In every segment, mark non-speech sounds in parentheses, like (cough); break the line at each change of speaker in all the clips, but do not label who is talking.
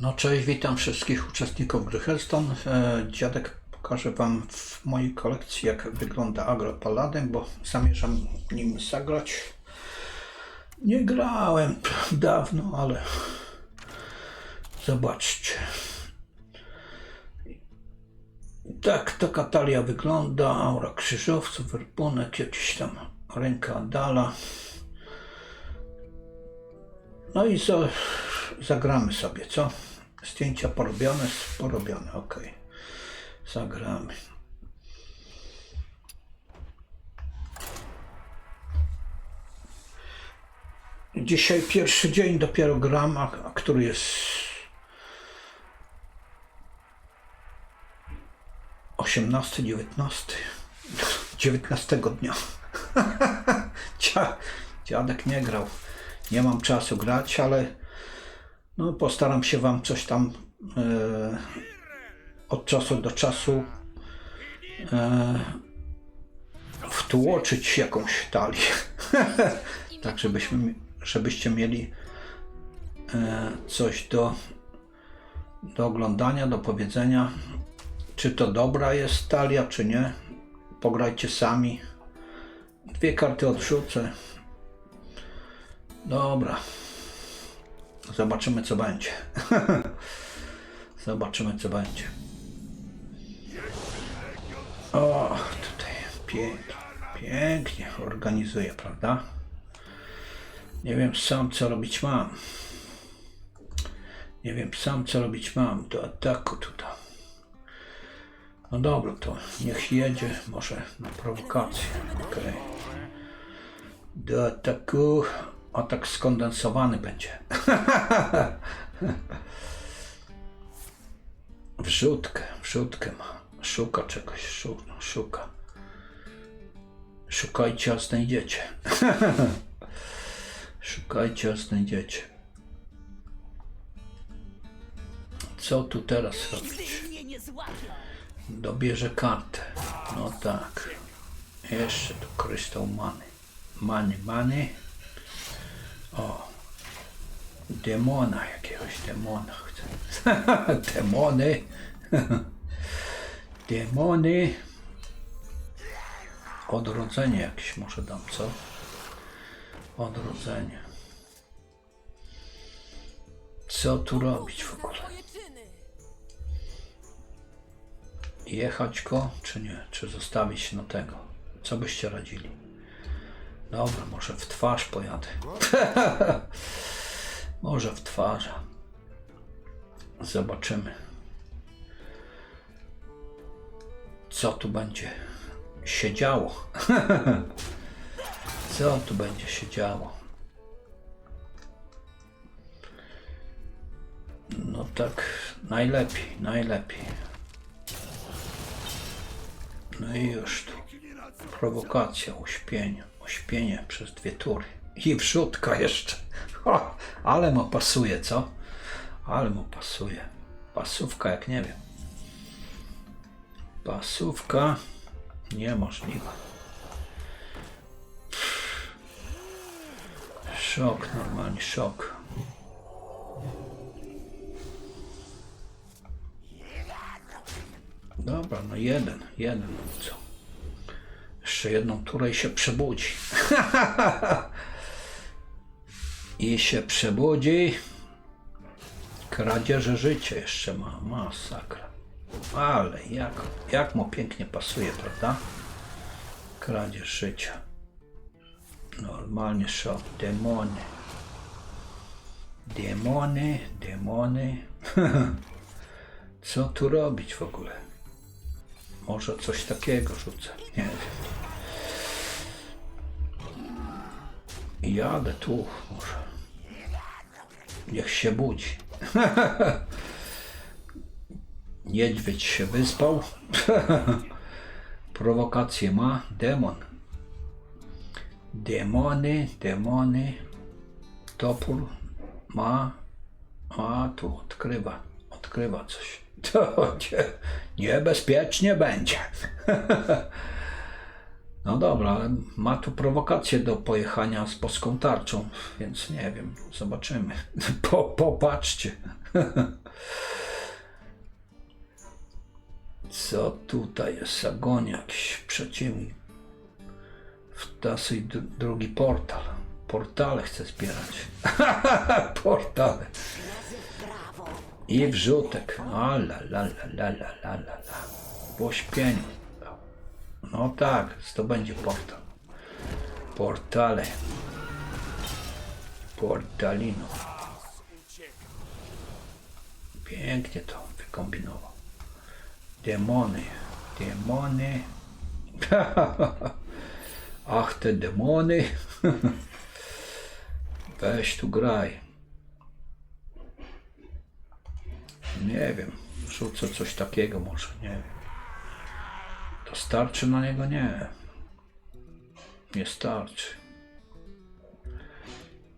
No cześć, witam wszystkich uczestników gry. E, Dziadek pokaże Wam w mojej kolekcji jak wygląda Agro Paladin, bo zamierzam nim zagrać. Nie grałem dawno, ale zobaczcie. Tak ta katalia wygląda, aura krzyżowców, werbunek, jakiś tam ręka Adala. No i za, zagramy sobie, co? Zdjęcia porobione, porobione, ok. Zagramy. Dzisiaj pierwszy dzień dopiero gram, a, a który jest 18, 19, 19 dnia. (laughs) Dzia- Dziadek nie grał. Nie mam czasu grać, ale no, postaram się Wam coś tam e, od czasu do czasu e, wtłoczyć jakąś talię. (laughs) tak, żebyśmy, żebyście mieli e, coś do, do oglądania, do powiedzenia, czy to dobra jest talia, czy nie. Pograjcie sami. Dwie karty odrzucę. Dobra. Zobaczymy, co będzie. (laughs) Zobaczymy, co będzie. O, tutaj pięknie, pięknie organizuję, prawda? Nie wiem sam, co robić mam. Nie wiem sam, co robić mam. Do ataku tutaj. No dobra, to niech jedzie może na prowokację. Okej. Do ataku. Atak skondensowany będzie. (laughs) Wrzutkę, wrzutkę ma. Szuka czegoś, szuka, szuka. Szukajcie, a znajdziecie. (laughs) Szukajcie, a znajdziecie. Co tu teraz robić? Dobierze kartę. No tak. Jeszcze tu krystał many. Many, many. O. Demona jakiegoś, demona chcę. (laughs) Demony. (laughs) Demony. Odrodzenie jakieś może dam, co? Odrodzenie. Co tu robić w ogóle? Jechać go, czy nie? Czy zostawić na tego? Co byście radzili? Dobra, może w twarz pojadę. (laughs) może w twarz. Zobaczymy. Co tu będzie się działo? (laughs) Co tu będzie się działo? No tak, najlepiej, najlepiej. No i już tu. Prowokacja, uśpienie. Uśpienie przez dwie tury. I wrzutka jeszcze. Ale mu pasuje, co? Ale mu pasuje. Pasówka, jak nie wiem. Pasówka niemożliwa. Szok, normalnie szok. Dobra, no jeden, jeden, co? Jeszcze jedną turę i się przebudzi. (laughs) I się przebudzi. Kradzieże życia jeszcze ma, masakra. Ale jak, jak mu pięknie pasuje, prawda? Kradzież życia. Normalnie szok. Demony. Demony, demony. (laughs) Co tu robić w ogóle? Może coś takiego rzucę. Nie wiem. Jadę tu może. Niech się budzi. (laughs) Niedźwiedź się wyspał. (laughs) Prowokację ma. Demon. Demony, demony. Topór ma. A tu odkrywa. Odkrywa coś. (laughs) To nie, niebezpiecznie będzie. No dobra, ale ma tu prowokację do pojechania z polską tarczą, więc nie wiem, zobaczymy. (laughs) Po, popatrzcie. (laughs) Co tutaj jest? Agon jakiś przeciwnik. Wtasuj drugi portal. Portale chcę zbierać. (laughs) portale. I wrzutek. A la la la la la la la. No tak, zdobędzie portal. Portale. Portalino. Pięknie to wykombinował. Demony. Demony. (laughs) Ach, te demony. (laughs) Weź tu graj. Nie wiem. Rzucę coś takiego może, nie wiem. To starczy na niego? Nie. Nie starczy.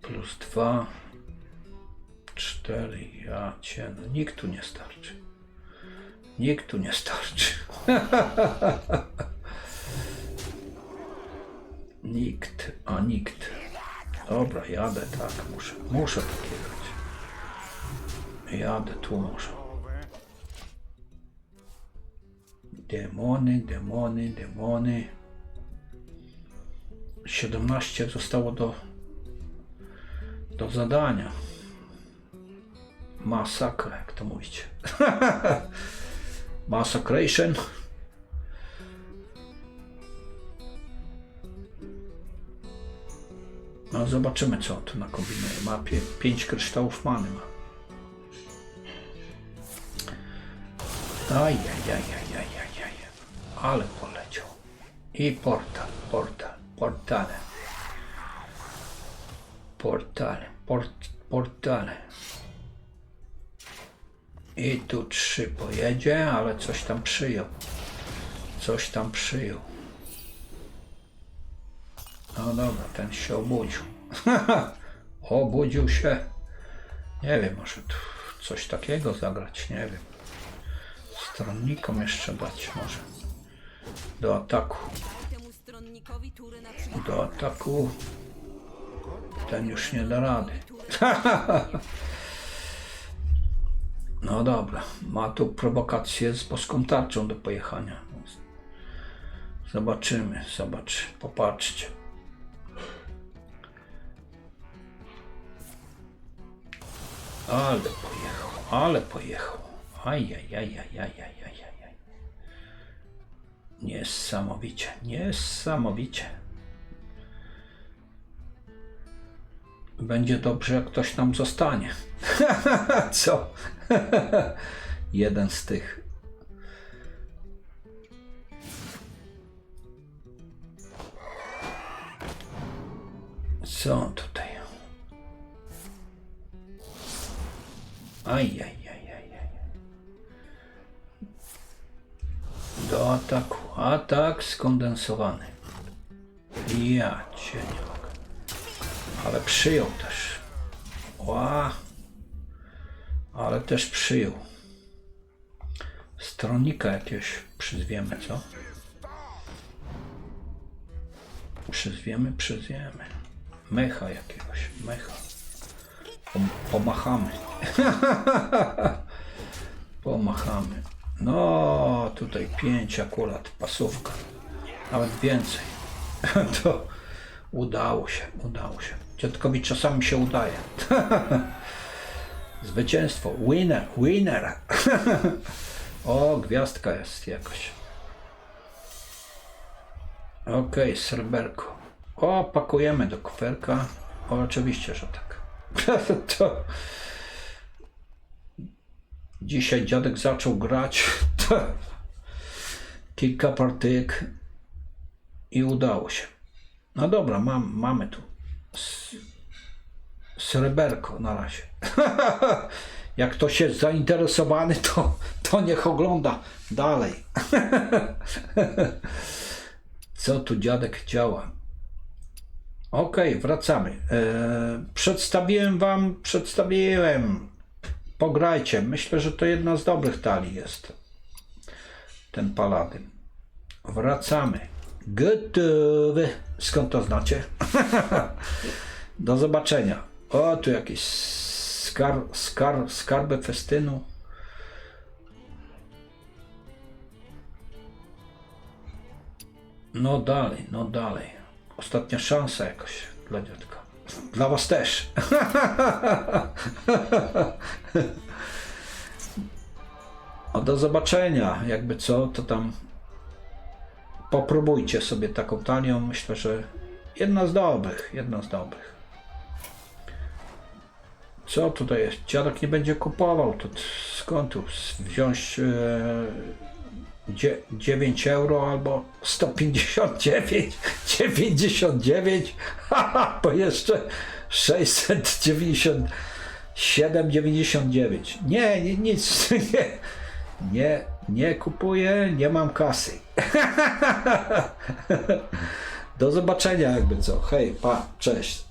Plus dwa. Cztery. Ja cię. No, nikt tu nie starczy. Nikt tu nie starczy. (laughs) nikt, a nikt. Dobra, jadę tak, muszę. Muszę tak jechać. Jadę tu może. Demony, demony, demony. 17 zostało do, do zadania. Masakra, jak to mówicie. (laughs) Massacration. No zobaczymy co on tu nakombinuje. Ma 5 kryształów many ma. Ajajajajajajaj. Ale poleciał. I portal, portal, portale. Portale, port, portale. I tu trzy pojedzie, ale coś tam przyjął. Coś tam przyjął. No dobra, ten się obudził. (laughs) obudził się. Nie wiem, może tu coś takiego zagrać, nie wiem. Stronnikom jeszcze dać może. Do ataku. Do ataku. Ten już nie da rady. (laughs) No dobra, ma tu prowokację z boską tarczą do pojechania. Zobaczymy, zobacz, popatrzcie. Ale pojechał, ale pojechał. Ajajajajajaj. Niesamowicie, niesamowicie. Będzie dobrze, jak ktoś tam zostanie. (laughs) Co? (laughs) Jeden z tych. Co tutaj? Ajajajajaj. Do ataku. Atak skondensowany. Ja cię nie mogę. Ale przyjął też. Ła. Ale też przyjął. Stronnika jakiegoś przyzwiemy, co? Przyzwiemy, przyzwiemy. Mecha jakiegoś, mecha. Pom- pomachamy. (laughs) pomachamy. No, tutaj pięć akurat, pasówka. Nawet więcej. (laughs) to udało się, udało się. Dziadkowi czasami się udaje. (laughs) Zwycięstwo, winner, winner. (laughs) o, gwiazdka jest jakoś. Okej, sreberko. O, pakujemy do kuferka. O, oczywiście, że tak. to... Dzisiaj dziadek zaczął grać. (laughs) To... Kilka partyjek i udało się. No dobra, mam, mamy tu sreberko na razie. (laughs) Jak ktoś jest zainteresowany, to, to niech ogląda dalej. (laughs) Co tu dziadek działa? Okej, wracamy. E, przedstawiłem wam, przedstawiłem. Pograjcie. Myślę, że to jedna z dobrych talii jest. Ten paladyn. Wracamy. Gotowy. Skąd to znacie? (laughs) Do zobaczenia. O, tu jakiś skar, skar, skarby festynu. No dalej, no dalej. Ostatnia szansa jakoś dla dziadka. Dla was też. A do zobaczenia. Jakby co, to tam popróbujcie sobie taką tanią. Myślę, że jedna z dobrych. Jedna z dobrych. Co tutaj jest? Dziadek nie będzie kupował. To skąd tu wziąć e, dzie- 9 euro albo 159, 99, haha, bo jeszcze 697, 99. Nie, nie nic, (laughs) nie, nie, nie kupuję, nie mam kasy. (laughs) Do zobaczenia jakby co. Hej, pa, cześć.